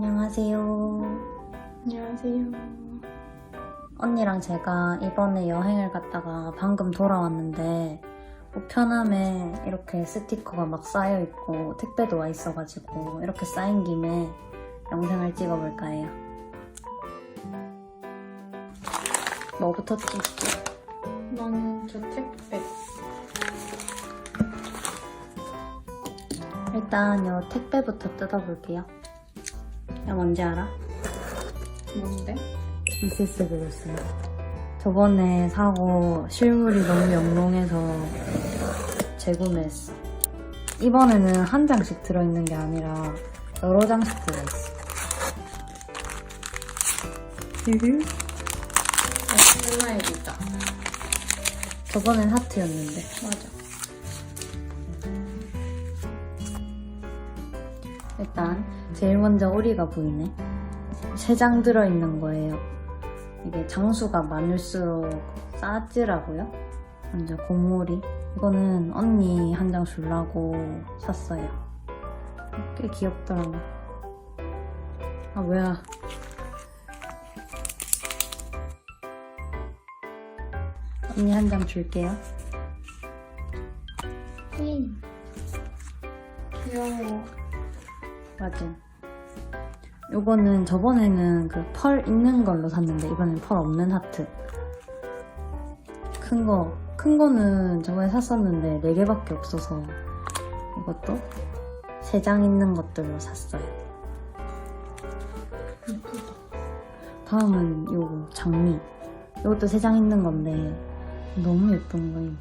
안녕하세요. 안녕하세요. 언니랑 제가 이번에 여행을 갔다가 방금 돌아왔는데 우편함에 이렇게 스티커가 막 쌓여있고 택배도 와 있어가지고 이렇게 쌓인 김에 영상을 찍어볼까 해요. 뭐부터 찍지? 나는 저 택배. 일단 요 택배부터 뜯어볼게요. 야 뭔지 알아? 뭔데? 미세스 그렸어요. 저번에 사고 실물이 너무 영롱해서 재구매했어. 이번에는 한 장씩 들어있는 게 아니라 여러 장씩 들어있어. 유유. 아, 하나의리다. 저번엔 하트였는데. 맞아. 일단 제일 먼저 오리가 보이네. 세 장 들어있는 거예요. 이게 장수가 많을수록 싸지라고요? 먼저 곰오리. 이거는 언니 한장 주려고 샀어요. 꽤 귀엽더라고. 아 뭐야? 언니 한 장 줄게요. 히. 귀여워. 맞아. 요거는 저번에는 그 펄 있는 걸로 샀는데 이번엔 펄 없는 하트. 큰 거, 큰 거는 저번에 샀었는데 4개밖에 없어서 이것도 3장 있는 것들로 샀어요. 다음은 요거 장미. 이것도 3장 있는 건데 너무 예쁜 거예요.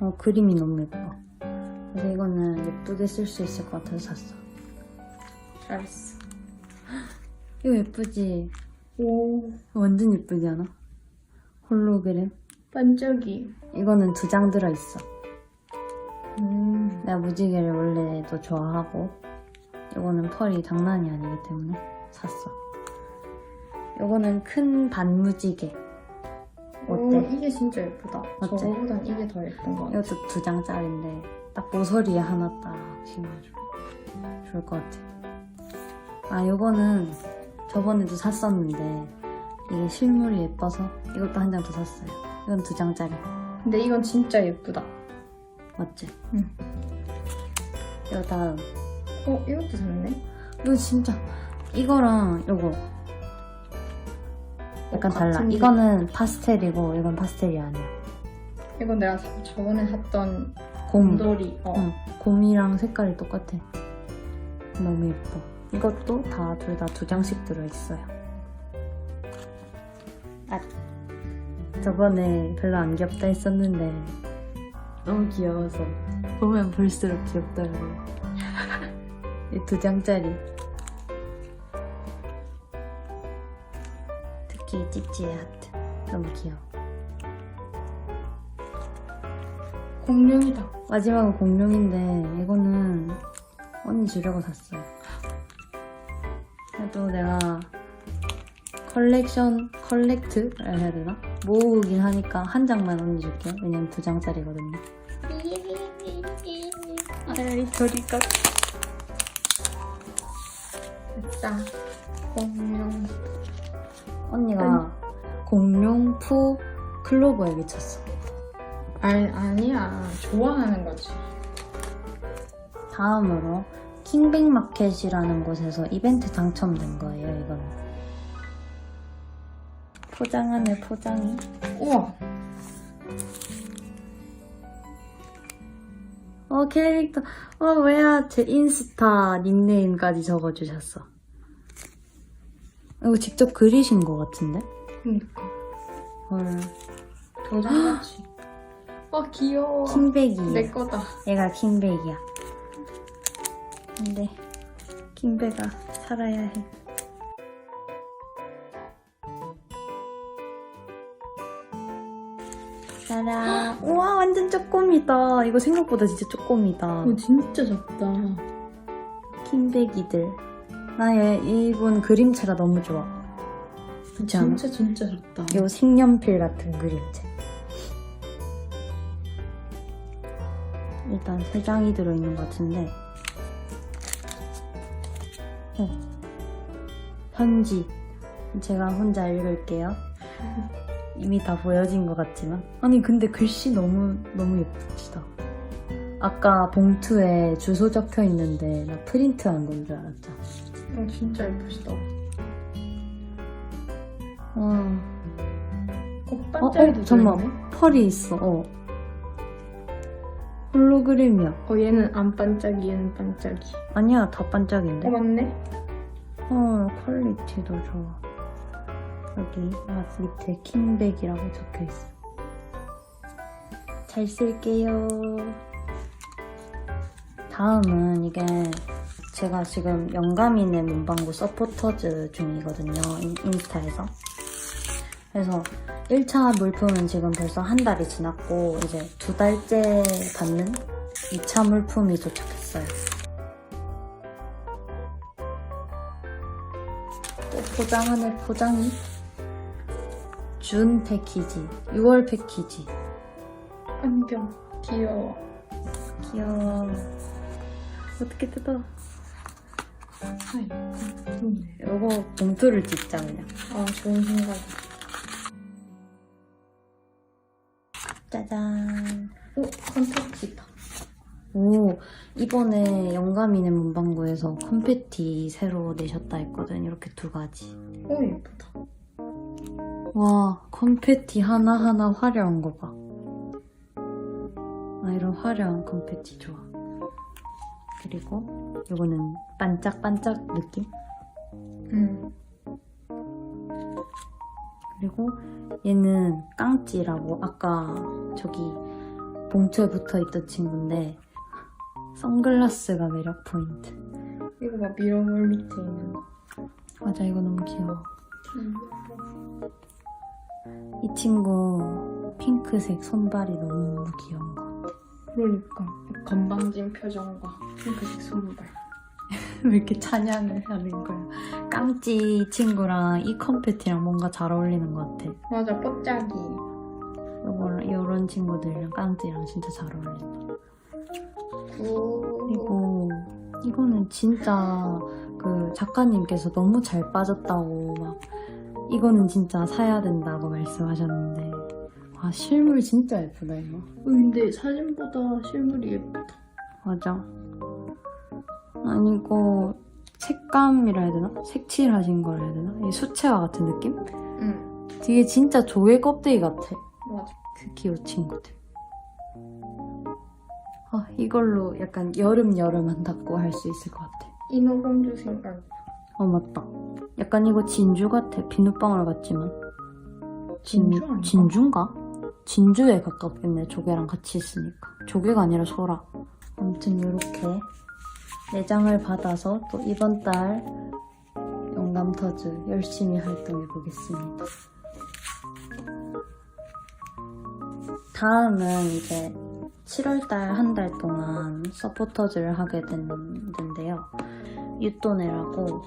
어, 그림이 너무 예뻐. 그래서 이거는 예쁘게 쓸 수 있을 것 같아서 샀어. 잘했어. 이거 예쁘지? 오, 완전 예쁘지 않아? 홀로그램? 반짝이. 이거는 두 장 들어있어. 음. 내가 무지개를 원래도 좋아하고 이거는 펄이 장난이 아니기 때문에 샀어. 이거는 큰 반무지개. 오, 어때? 이게 진짜 예쁘다. 맞지? 저거보단 이게 더 예쁜 거 같아. 이것도 두 장짜리인데 딱 모서리에 하나 딱 심어줘. 좋을 것 같아. 아, 이거는 저번에도 샀었는데 이게 실물이 예뻐서 이것도 한 장 더 샀어요. 이건 두 장짜리. 근데 이건 진짜 예쁘다. 맞지? 응. 이거 다음. 어, 이것도 샀네? 이거 진짜 이거랑 이거 약간 어, 달라. 같은데? 이거는 파스텔이고 이건 파스텔이 아니야. 이건 내가 사- 저번에 샀던 곰. 곰돌이. 어. 응. 곰이랑 색깔이 똑같아. 너무 예뻐. 이것도 다 둘 다 두 장씩 들어있어요. 아. 저번에 별로 안 귀엽다 했었는데 너무 귀여워서 보면 볼수록 귀엽더라고요. 이 두 장짜리. 특히 찌찌의 하트. 너무 귀여워. 공룡이다. 마지막은 공룡인데 이거는 언니 주려고 샀어요. 그래도 내가 컬렉션 컬렉트를 해야 되나? 모으긴 하니까 한 장만 언니 줄게요. 왜냐면 두 장짜리거든요. 아이, 저리가. 됐다. 공룡. 언니가 공룡 푸 클로버에 미쳤어. 아니, 아니야. 좋아하는 거지. 다음으로 킹백마켓이라는 곳에서 이벤트 당첨된 거예요. 이거는 포장 안에 포장이 우와. 어 캐릭터 어 뭐야 제 인스타 닉네임까지 적어주셨어 이거 직접 그리신 것 같은데? 그니까. 헐 도장같이. 아, 귀여워. 킹백이야 내 거다. 얘가 킹백이야 근데 킹백아 살아야 해. 짜라. 우와 완전 쪼꼬미다. 이거 생각보다 진짜 쪼꼬미다. 어, 진짜 작다. 킹백이들. 나의 이분 그림체가 너무 좋아. 그렇지 않아? 진짜 진짜 작다. 요 색연필 같은 그림체. 일단 세 장이 들어있는 것 같은데 어. 편지. 제가 혼자 읽을게요. 이미 다 보여진 것 같지만. 아니, 근데 글씨 너무, 너무 예쁘시다. 아까 봉투에 주소 적혀 있는데, 나 프린트 한 건 줄 알았잖아. 어, 진짜 예쁘시다. 와. 어, 어, 반짝이도 어, 잠깐만. 들어있네. 펄이 있어, 어. 홀로그램이야. 어, 얘는 안 반짝이, 얘는 반짝이. 아니야, 다 반짝인데. 어, 맞네. 어, 퀄리티도 좋아. 여기 아, 밑에 킹백이라고 적혀 있어. 잘 쓸게요. 다음은 이게 제가 지금 영감인의 문방구 서포터즈 중이거든요. 인- 인스타에서. 그래서 1차 물품은 지금 벌써 한 달이 지났고 이제 두 달째 받는 2차 물품이 도착했어요. 또 포장 안에 포장이 준 패키지 6월 패키지 안경. 귀여워. 귀여워 어떻게 뜯어 아이, 좋네. 요거 봉투를 찍자 그냥 아, 좋은 생각. 짜잔 오, 컨텐츠다. 오 이번에 영감이네 문방구에서 컴패티 새로 내셨다 했거든 이렇게 두 가지 오, 예쁘다. 와 컴패티 하나하나 화려한 거 봐 아 이런 화려한 컴패티 좋아 그리고 요거는 반짝반짝 느낌 응. 그리고 얘는 깡찌라고 아까 저기 봉투에 붙어있던 친구인데 선글라스가 매력 포인트 이거 봐, 미러볼 밑에 있는 거. 맞아 이거 너무 귀여워 음. 이 친구 핑크색 손발이 너무 귀여운 것 같아 그러니까. 건방진 표정과 핑크색 손발. 왜 이렇게 찬양을 하는 거야 깡찌 친구랑 이 컴패티랑 뭔가 잘 어울리는 것 같아 맞아, 뽀짝이. 요거랑 요런 친구들이랑 깡찌랑 진짜 잘 어울린다 오. 그리고 이거는 진짜 그 작가님께서 너무 잘 빠졌다고 막 이거는 진짜 사야 된다고 말씀하셨는데 와 실물 진짜 예쁘다 이거 근데 사진보다 실물이 예쁘다. 맞아 아니 이거 색감이라 해야 되나? 색칠하신 거라 해야 되나? 이 수채화 같은 느낌? 응. 뒤에 진짜 조개 껍데기 같아 맞아. 특히 이 친구들 아 이걸로 약간 여름 여름 한다고 할 수 있을 것 같아 인어공주 생각. 어 맞다. 약간 이거 진주 같아. 비눗방울 같지만. 진, 진주 아닌가? 진주인가? 진주에 가깝겠네. 조개랑 같이 있으니까. 조개가 아니라 소라. 아무튼 이렇게 내장을 받아서 또 이번 달 영감터즈 열심히 활동해 보겠습니다. 다음은 이제 7월달 한 달 동안 서포터즈를 하게 됐는데요. 유토네라고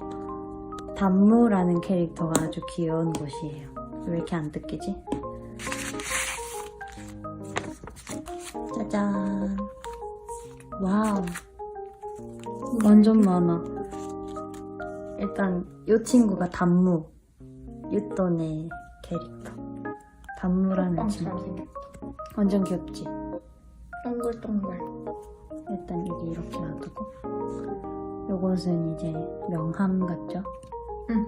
단무라는 캐릭터가 아주 귀여운 곳이에요. 왜 이렇게 안 뜯기지? 짜잔. 와우. 완전 많아. 일단 이 친구가 단무. 유토네 캐릭터. 단무라는 친구. 빵처럼 생겼다. 완전 귀엽지? 동글동글. 일단 여기 이렇게 놔두고 요것은 이제 명함 같죠? 응.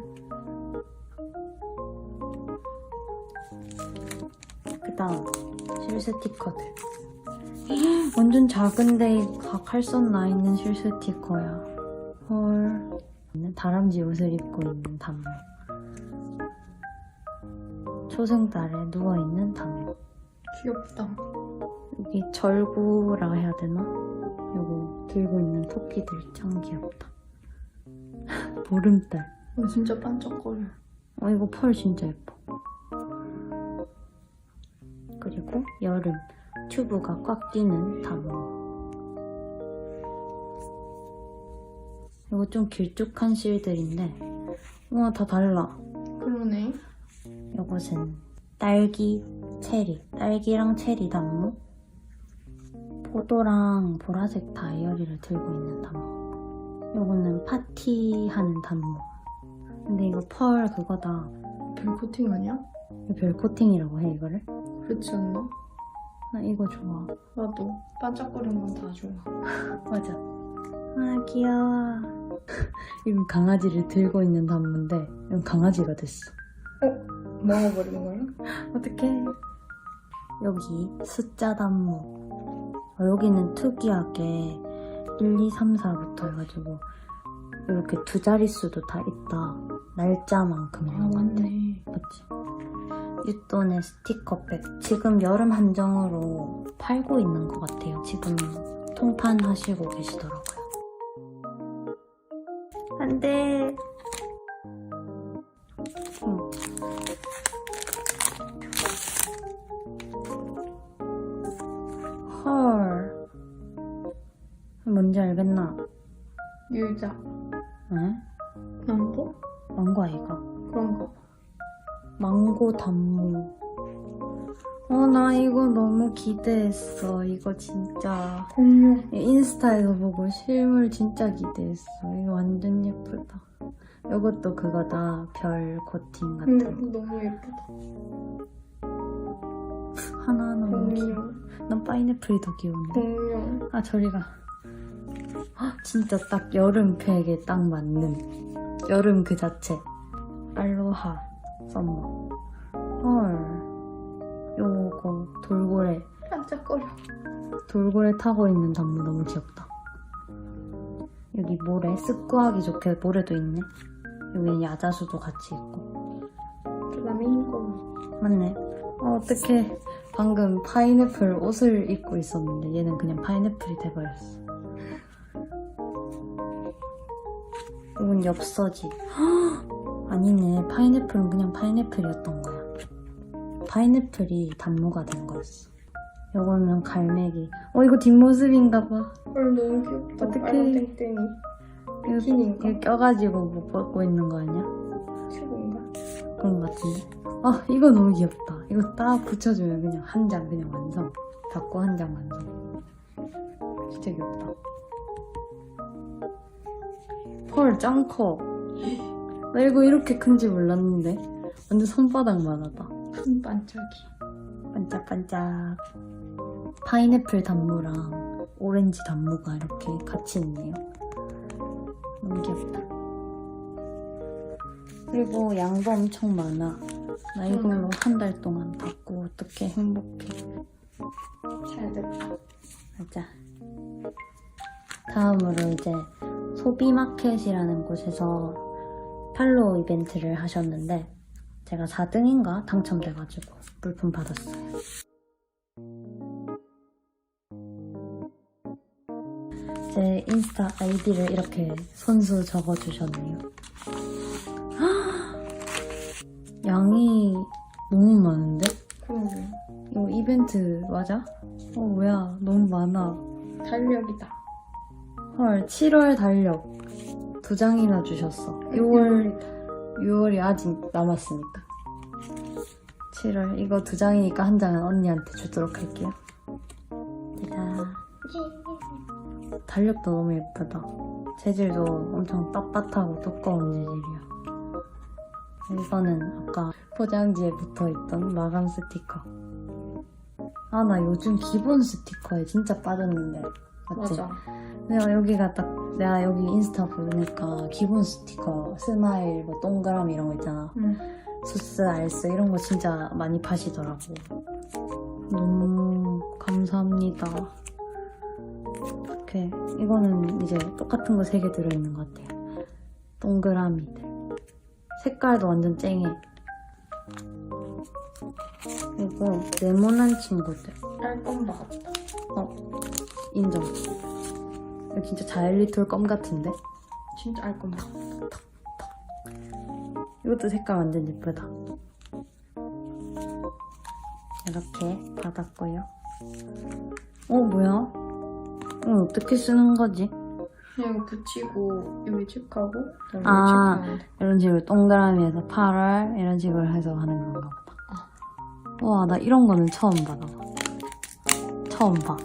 그 다음 실 스 티커들 완전 작은데 각할선 나 있는 실 스티커야 헐 다람쥐 옷을 입고 있는 단무 초승달에 누워있는 단무 귀엽다. 여기 절구라 해야 되나? 요거 들고 있는 토끼들 참 귀엽다. 보름달. 어, 진짜 반짝거려. 어 이거 펄 진짜 예뻐. 그리고 여름 튜브가 꽉 끼는 단무. 이거 좀 길쭉한 실들인데 우와 다 달라. 그러네. 이것은 딸기, 체리, 딸기랑 체리 단무, 포도랑 보라색 다이어리를 들고 있는 단무. 요거는 파티하는 단무. 근데 이거 펄 그거다. 별 코팅 아니야? 별 코팅이라고 해 이거를? 그렇지 않나? 나 이거 좋아. 나도 반짝거리는 건 다 좋아. 맞아. 아 귀여워. 이건 강아지를 들고 있는 단무인데 이건 강아지가 됐어. 먹어버린 거야? 어떡해. 여기 숫자 단무. 어, 여기는 특이하게 1, 2, 3, 4부터 해가지고 이렇게 두 자릿수도 다 있다. 날짜만큼 아것 같아. 맞네. 맞지? 유돈의 스티커백. 지금 여름 한정으로 팔고 있는 것 같아요. 지금 통판 하시고 계시더라고요. 안 돼. 기대했어. 이거 진짜. 공룡. 인스타에서 보고 실물 진짜 기대했어. 이거 완전 예쁘다. 이것도 그거다. 별 코팅 같은 그거 너무 예쁘다. 거. 하나하나 너무 귀여워. 난 파인애플이 더 귀여운데. 공룡. 아, 저리 가. 헉, 진짜 딱 여름 팩에 딱 맞는. 여름 그 자체. 알로하. 썸머. 헐. 요거 돌고래. 반짝거려. 돌고래 타고 있는 단무 너무 귀엽다. 여기 모래, 습구하기 좋게 모래도 있네. 여기 야자수도 같이 있고. 그 흰거. 맞네. 어, 어떡해. 방금 파인애플 옷을 입고 있었는데 얘는 그냥 파인애플이 돼버렸어. 이건 엽서지. 헉! 아니네. 파인애플은 그냥 파인애플이었던 거야. 파인애플이 단무가 된 거였어. 요거는 갈매기. 어, 이거 뒷모습인가 봐. 헐 너무 귀엽다. 어떡해. 빨간 땡땡이. 비키니인가? 이거 껴가지고 못 벗고 있는 거 아니야? 최고인가? 그런 거 같은데. 아, 이거 너무 귀엽다. 이거 딱 붙여주면 그냥 한 장 그냥 완성. 닫고 한 장 완성. 진짜 귀엽다. 헐, 짱 커. 나 이거 이렇게 큰지 몰랐는데. 완전 손바닥만 하다. 큰 반짝이. 반짝반짝. 파인애플 단무랑 오렌지 단무가 이렇게 같이 있네요. 너무 귀엽다. 그리고 양도 엄청 많아. 나 이걸로 한 달 동안 받고 어떻게 행복해. 잘 됐다. 맞아. 다음으로 이제 소비마켓이라는 곳에서 팔로우 이벤트를 하셨는데 제가 4등인가 당첨돼가지고 물품 받았어요. 제 인스타 아이디를 이렇게 손수 적어주셨네요. 양이 너무 많은데? 그러네. 이거 이벤트 맞아? 어 뭐야 너무 많아. 달력이다. 헐 7월 달력 두 장이나 주셨어. 6월 6월이 아직 남았으니까. 7월 이거 두 장이니까 한 장은 언니한테 주도록 할게요. 달력도 너무 예쁘다. 재질도 엄청 빳빳하고 두꺼운 재질이야. 이거는 아까 포장지에 붙어있던 마감 스티커. 아, 나 요즘 기본 스티커에 진짜 빠졌는데. 맞지? 맞아. 내가 여기가 딱, 내가 여기 인스타 보니까 기본 스티커, 스마일, 뭐 동그라미 이런 거 있잖아. 응. 수스, 알스 이런 거 진짜 많이 파시더라고. 너무 감사합니다. 이렇게 이거는 이제 똑같은 거 세 개 들어있는 것 같아요. 동그라미들. 색깔도 완전 쨍해. 그리고 네모난 친구들. 깔끔다 같다. 인정. 이거 진짜 자일리톨 껌 같은데? 진짜 알끔다. 이것도 색깔 완전 예쁘다. 이렇게 받았고요. 어, 뭐야? 어, 어떻게 쓰는 거지? 그냥 붙이고 그다음에 아. 돼. 이런 식으로 동그라미에서 8월 이런 식으로 해서 하는 건가 보다. 와, 나 이런 거는 처음 받아. 처음 봐.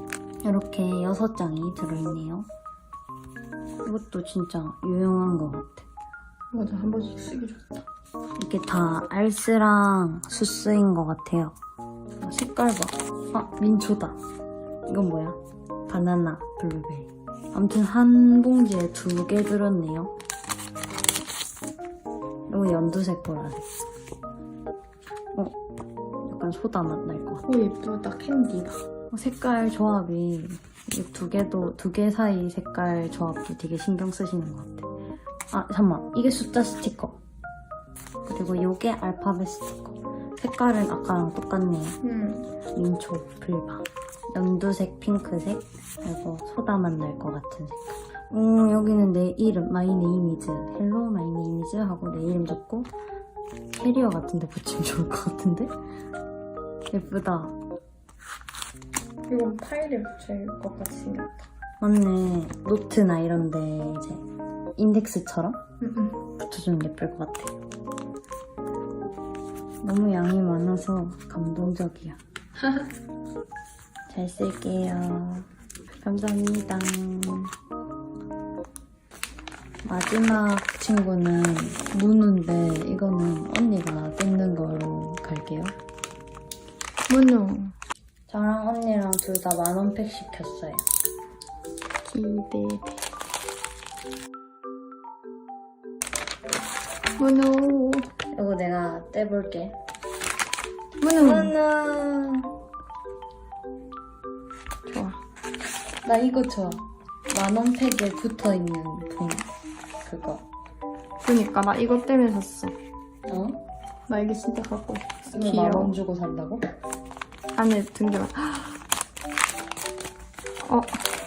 이렇게 6장이 들어있네요. 이것도 진짜 유용한 것 같아. 맞아 한 번씩 쓰기 좋다. 이게 다 알스랑 수스인 것 같아요. 아, 색깔 봐. 아, 민초다. 이건 뭐야? 바나나, 블루베리. 아무튼 한 봉지에 두 개 들었네요. 이거 연두색 보라색. 어, 약간 소다 맛날 것 같아. 오 예쁘다 캔디다. 어, 색깔 조합이 이 두 개도 두 개 사이 색깔 조합도 되게 신경 쓰시는 것 같아. 아 잠만 이게 숫자 스티커 그리고 요게 알파벳 스티커. 색깔은 아까랑 똑같네요. 음. 민초, 불바, 연두색, 핑크색, 그리고 소다 맛 날 것 같은 색깔. 음 여기는 내 이름 마이 네이미즈 헬로 마이 네이미즈 하고 내 이름 적고 캐리어 같은데 붙이면 좋을 것 같은데 예쁘다. 이건 파일에 붙일 것 같이 생겼다. 맞네. 노트나 이런데 이제 인덱스처럼 응, 붙여주면 예쁠 것 같아. 너무 양이 많아서 감동적이야. 잘 쓸게요. 감사합니다. 마지막 친구는 문우인데 이거는 언니가 뜯는 걸로 갈게요. 문우 저랑 언니랑 둘 다 만원팩 시켰어요. 기대돼. 문우 이거 내가 떼볼게. 문우 문우! 좋아. 나 이거 좋아. 만원 팩에 붙어 있는 분 그거. 그니까 나 이거 때문에 샀어. 어? 나 이게 진짜 갖고 싶어. 이거 만원 주고 산다고? 안에 등기가 어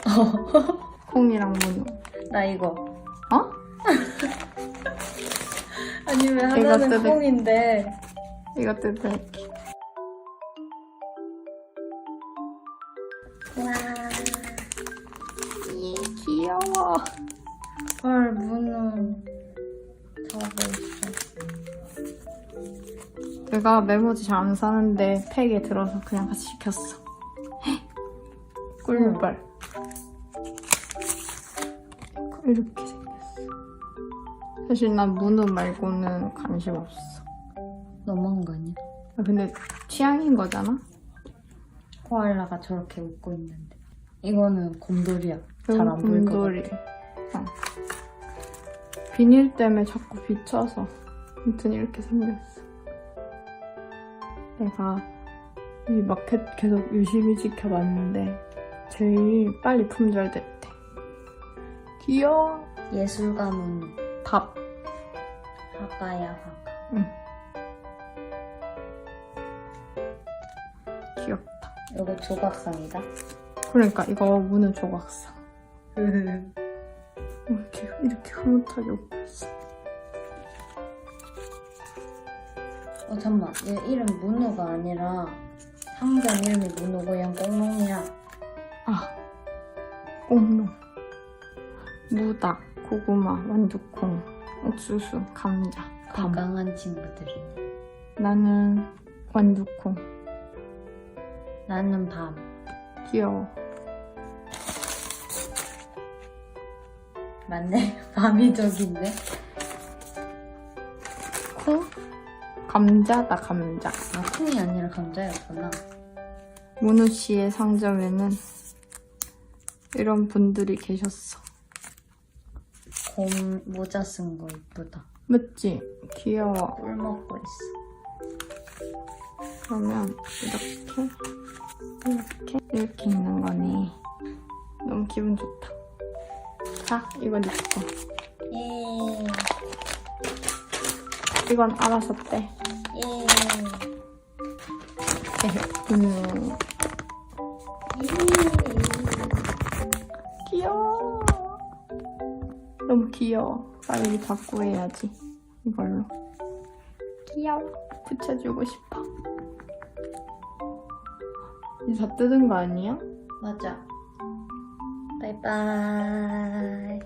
콩이랑 문우 나 이거. 아니 왜 이거 하나는 뜯을- 콩인데? 이거 뜯을게 와. 이 귀여워 헐 문우. 자고 있어. 내가 메모지 잘 안 사는데 팩에 들어서 그냥 같이 시켰어 꿀벌 이렇게 사실 난 문우 말고는 관심 없어 너무한 거 아니야? 아, 근데 취향인 거잖아 코알라가 저렇게 웃고 있는데. 이거는 곰돌이야. 잘 안 보일 것 곰돌이. 같아. 어. 비닐 때문에 자꾸 비쳐서 아무튼 이렇게 생겼어. 내가 이 마켓 계속 유심히 지켜봤는데 제일 빨리 품절됐대. 귀여워. 예술가 문 우. 답. 화가야 화가. 귀엽다. 이거 조각상이다. 그러니까 이거 무는 조각상. 이렇게 이렇게 흐뭇하게 웃고 있어. 어 잠만 얘 이름 문우가 아니라 상점 이름이 문우고 얘는 꽁롱이야 아, 꽁롱. 무닭, 고구마, 완두콩, 옥수수, 감자, 밤. 건강한 친구들이네 나는 완두콩. 나는 밤 귀여워. 맞네 밤이 저기 있네 콩? 감자다, 감자. 아 콩이 아니라 감자였구나 문우 씨의 상점에는 이런 분들이 계셨어. 곰 모자 쓴 거 이쁘다 맞지? 귀여워. 꿀 먹고 있어 그러면 이렇게, 이렇게, 이렇게 있는 거네. 너무 기분 좋다. 자, 이거 네 거. 예 이건 알아서 떼. 예. 음, 귀여워. 빨리 받고 해야지. 이걸로. 귀여워. 붙여주고 싶어. 이제 다 뜯은 거 아니야? 맞아 바이바이